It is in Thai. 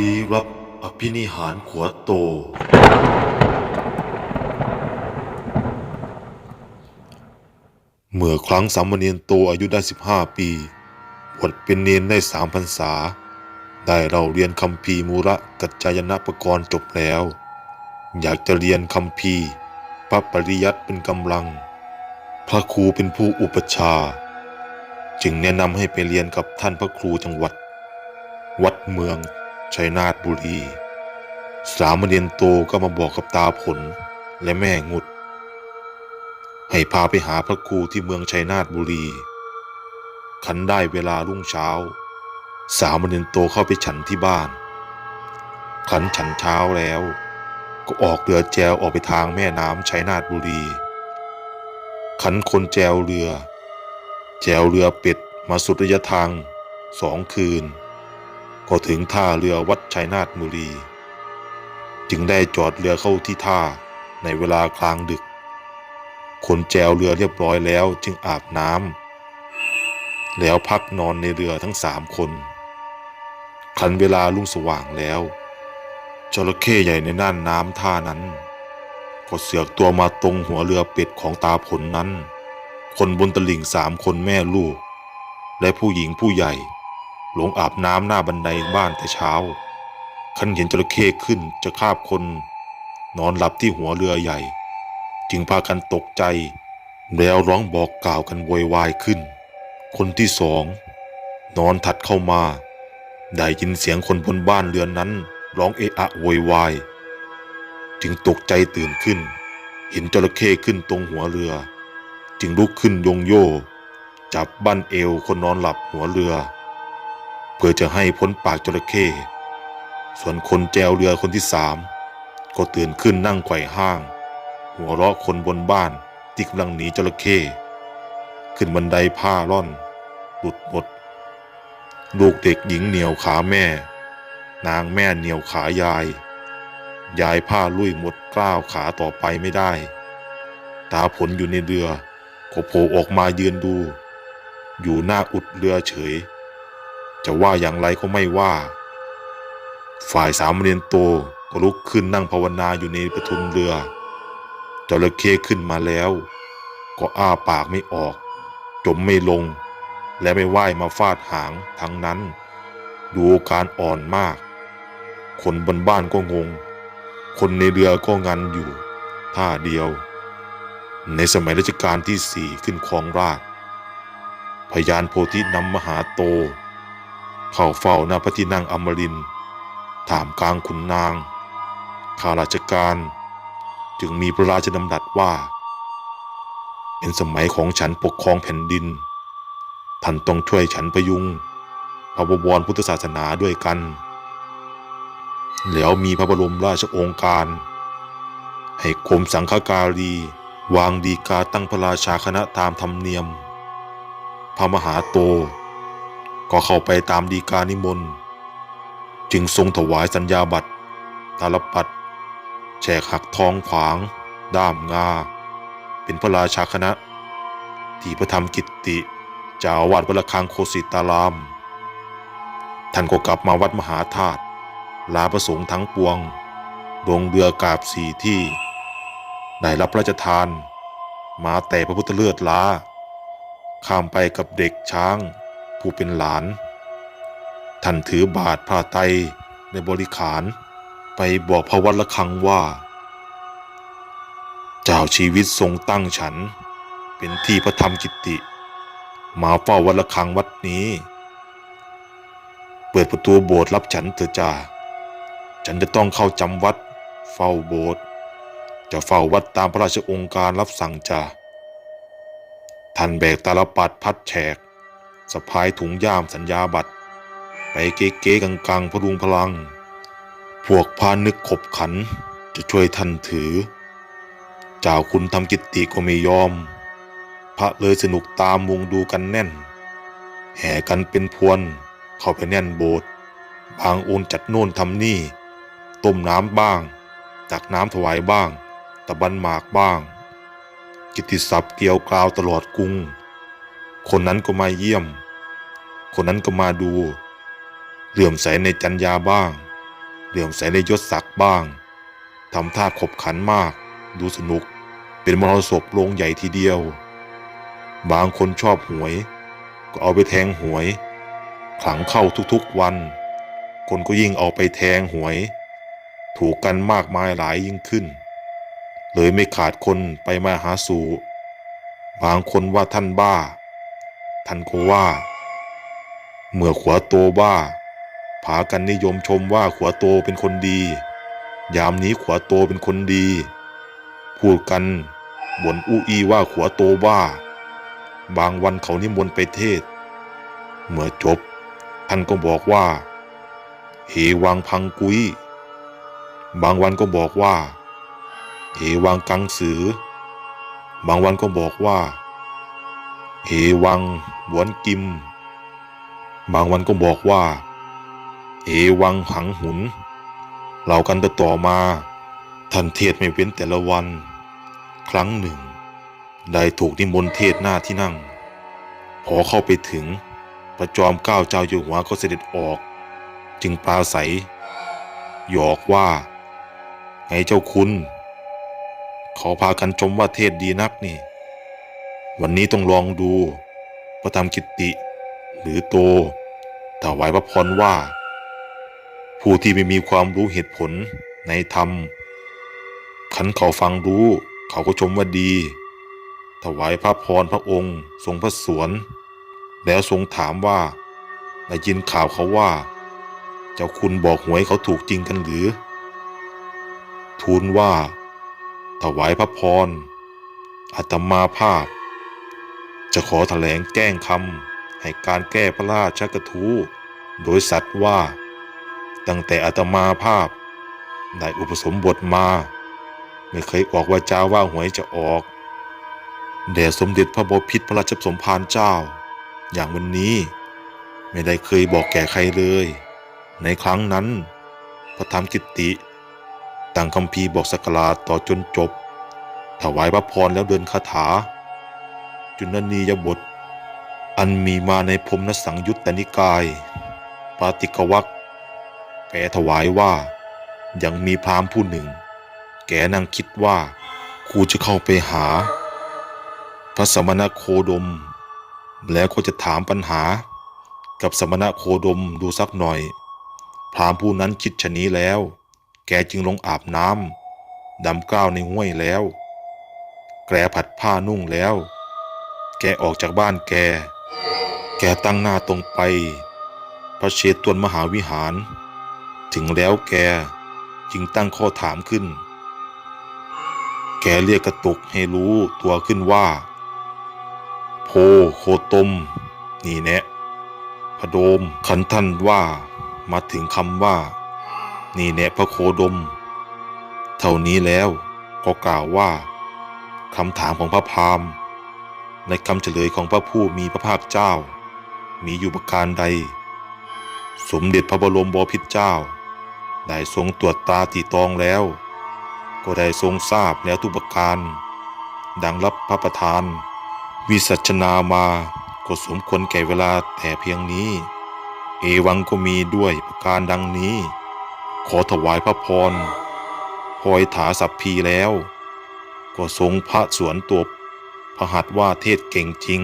ลี้ลับอภินิหารขัวโต เมื่อครั้งสามเณรโตอายุได้ 15 ปีบวชเป็นเนนได้สามพรรษา ได้เราเรียนคำพีมูระกัจจายนะปกรณ์จบแล้ว อยากจะเรียนคำพีพระปริยัติเป็นกำลัง พระครูเป็นผู้อุปชา จึงแนะนำให้ไปเรียนกับท่านพระครูจังหวัด วัดเมือง ชัยนาทบุรี สามเณรโตก็มาบอกกับตาผลและแม่งุด ให้พาไปหาพระครูที่เมืองชัยนาทบุรีขันได้เวลารุ่งเช้า สามเณรโตเข้าไปฉันที่บ้าน ขันฉันเช้าแล้ว ก็ออกเรือแจวออกไปทางแม่น้ำชัยนาทบุรี ขันคนแจวเรือ แจวเรือเป็ดมาสุดระยะทางสองคืน ก็ถึงท่าเรือวัดชัยนาทบุรี จึงได้จอดเรือเข้าที่ท่าในเวลากลางดึก คนแจวเรือเรียบร้อยแล้วจึงอาบน้ำแล้วพักนอนในเรือทั้งสามคนคันเวลาลุ่งสว่างแล้วจระเข้ใหญ่ในน่านน้ำท่านั้นก็เสือกตัวมาตรงหัวเรือเป็ดของตาผลนั้น คนบนตลิ่งสามคนแม่ลูก และผู้หญิงผู้ใหญ่ หลงอาบน้ำหน้าบันไดบ้านแต่เช้าคันเห็นจระเข้ขึ้นจะคาบคน นอนหลับที่หัวเรือใหญ่ จึงพากันตกใจ แล้วร้องบอกกล่าวกันโวยวายขึ้น คนที่สอง นอนถัดเข้ามา ได้ยินเสียงคนบนบ้านเรือนนั้นร้องเอะอะโวยวาย จึงตกใจตื่นขึ้น เห็นจระเข้ขึ้นตรงหัวเรือ จึงลุกขึ้นยงโย่จับบั้นเอวคนนอนหลับหัวเรือ เพื่อจะให้พ้นปากจระเข้ส่วนคนแจวเรือคนที่สามก็ตื่นขึ้นนั่งไขว่ห้าง หัวเราะคนบนบ้านที่กำลังหนีจระเข้ขึ้นบันไดผ้าร่อนหลุดหมดลูกเด็กหญิงเหนียวขาแม่ นางแม่เหนียวขายาย ยายผ้าลุยหมดกล้าวขาต่อไปไม่ได้ ตาผลอยู่ในเรือก็โผล่ออกมายืนดู อยู่หน้าอุดเรือเฉย จะว่าอย่างไรก็ไม่ว่า ฝ่ายสามเณรโตก็ลุกขึ้นนั่งภาวนาอยู่ในประทุนเรือจระเข้ขึ้นมาแล้ว ก็อ้าปากไม่ออก จมไม่ลง และไม่ว่ายมาฟาดหางทั้งนั้น ดูอาการอ่อนมาก คนบนบ้านก็งง คนในเรือก็งันอยู่ ท่าเดียว ในสมัยรัชกาลที่สี่ขึ้นครองราชพยานโพธินำมหาโต เข้าเฝ้าหน้าพระที่นั่งอมรินถามกลางขุนนาง ข้าราชการ จึงมีพระราชดำรัสว่า เป็นสมัยของฉันปกครองแผ่นดิน ท่านต้องช่วยฉันประยุงพระบวรพุทธศาสนาด้วยกัน แล้วมีพระบรมราชโองการ ให้กรมสังฆการี วางดีกาตั้งพระราชาคณะตามธรรมเนียม พระมหาโต ก็เข้าไปตามดีกานิมนต์ จึงทรงถวายสัญญาบัตรตาลปัดแฉกหักทองขวาง ด้ามงา เป็นพระราชาคณะ ที่พระธรรมกิตติจาวาดวัดระฆังโคสิตาราม ท่านก็กลับมาวัดมหาธาตุลาประสงค์ทั้งปวงลงเรือกาบสี่ที่ ได้รับพระราชทาน มาแต่พระพุทธเลือดล้า ข้ามไปกับเด็กช้าง ผู้เป็นหลาน ท่านถือบาทผ้าไตในบริขารไปบอกพระวัดระฆังว่า เจ้าชีวิตทรงตั้งฉัน เป็นที่พระธรรมกิตติ มาเฝ้าวัดระฆังวัดนี้ เปิดประตูโบสถ์รับฉันเถอะจ้าฉันจะต้องเข้าจำวัด เฝ้าโบสถ์จะเฝ้าวัดตามพระราชองค์การรับสั่งจ้าท่านแบกตาลปัดพัดแฉก สะพายถุงย่ามสัญญาบัตร ไปเก๊ๆกังๆพรุงพลัง พวกพานึกขบขันจะช่วยท่านถือ เจ้าคุณทำกิตติก็ไม่ยอม พระเลยสนุกตามมุงดูกันแน่น แห่กันเป็นพวน เข้าไปแน่นโบสถ์บางองค์จัดโน่นทำนี่ ต้มน้ำบ้างตักน้ำถวายบ้าง ตะบันหมากบ้าง กิตติศัพท์เกี่ยวกล่าวตลอดกรุง คนนั้นก็มาเยี่ยม คนนั้นก็มาดูเหลื่อมใสในจัญญาบ้าง เหลื่อมใสในยศศักดิ์บ้างทำท่าขบขันมาก ดูสนุก เป็นมรสพโรงใหญ่ทีเดียว บางคนชอบหวย ก็เอาไปแทงหวย ขลังเข้าทุกๆวัน คนก็ยิ่งเอาไปแทงหวย ถูกกันมากมายหลายยิ่งขึ้น เลยไม่ขาดคนไปมาหาสู่ บางคนว่าท่านบ้า ท่านก็ว่า เมื่อขวาโตบ้าผากันนิยมชมว่าขวาโตเป็นคนดี ยามนี้ขวาโตเป็นคนดี พูดกันบ่นอู้อีว่าขวาโตบ้าบางวันเขานิมนต์ไปเทศ เมื่อจบ ท่านก็บอกว่า เหวังพังกุย บางวันก็บอกว่า เหวังกังสือ บางวันก็บอกว่า เหวังหวนกิม บางวันก็บอกว่าเหวังหังหุนเล่ากันต่อต่อมาท่านเทศไม่เว้นแต่ละวัน ครั้งหนึ่ง ได้ถูกนิมนต์เทศหน้าที่นั่ง พอเข้าไปถึง พระจอมเกล้าเจ้าอยู่หัวก็เสด็จออก จึงปราศัย หยอกว่า ไงเจ้าคุณ เขาพากันชมว่าเทศดีนักนี่ วันนี้ต้องลองดู พระธรรมกิตติ หรือโต ถวายพระพรว่า ผู้ที่ไม่มีความรู้เหตุผลในธรรม ขันเขาฟังรู้ เขาก็ชมว่าดี ถวายพระพรพระองค์ ทรงพระสวน แล้วทรงถามว่าได้ยินข่าวเขาว่า เจ้าคุณบอกหวยเขาถูกจริงกันหรือ ทูลว่า ถวายพระพรอาตมาภาพ จะขอแถลงแก้งคำ ให้การแก้พระราชกระทู้โดยสัตว์ว่า ตั้งแต่อาตมาภาพได้อุปสมบทมา ไม่เคยออกวาจาว่าหวยจะออกแด่สมเด็จพระบพิตรพระราชสมภารเจ้า อย่างวันนี้ไม่ได้เคยบอกแก่ใครเลย ในครั้งนั้น พระธรรมกิตติตั้งคำพีบอกสกลาต่อจนจบ ถวายพระพรแล้วเดินคาถา จุนนียบท อันมีมาในพรมนสังยุตตนิกาย ปาติกวักแปลถวายว่า ยังมีพรามผู้หนึ่ง แกนั่งคิดว่าครูจะเข้าไปหา พระสมณโคดม แล้วก็จะถามปัญหา กับสมณโคดมดูสักหน่อย พรามผู้นั้นคิดชะนี้แล้ว แกจึงลงอาบน้ำดำก้าวในห้วยแล้ว แกผัดผ้านุ่งแล้ว แกออกจากบ้านแก แกตั้งหน้าตรงไป พระเชตวนมหาวิหาร ถึงแล้วแกจึงตั้งข้อถามขึ้น แกเรียกกระตุกให้รู้ตัวขึ้นว่า โพโคตม นี่แนะพระโดมขันท่านว่ามาถึงคำว่า นี่แนะพระโคดม เท่านี้แล้วก็กล่าวว่าคำถามของพระพามในคำเฉลยของพระผู้มีพระภาคเจ้า มีอยู่ประการใด สมเด็จพระบรมบพิตรเจ้า ได้ทรงตรวจตาตีตองแล้ว ก็ได้ทรงทราบแล้วทุกประการ ดังรับพระประทาน วิสัชนามาก็สมควรแก่เวลาแต่เพียงนี้ เอวังก็มีด้วยประการดังนี้ ขอถวายพระพรพอยถาสัพพีแล้ว ก็ทรงพระสวนตัวพระหัตว่าเทศเก่งจริง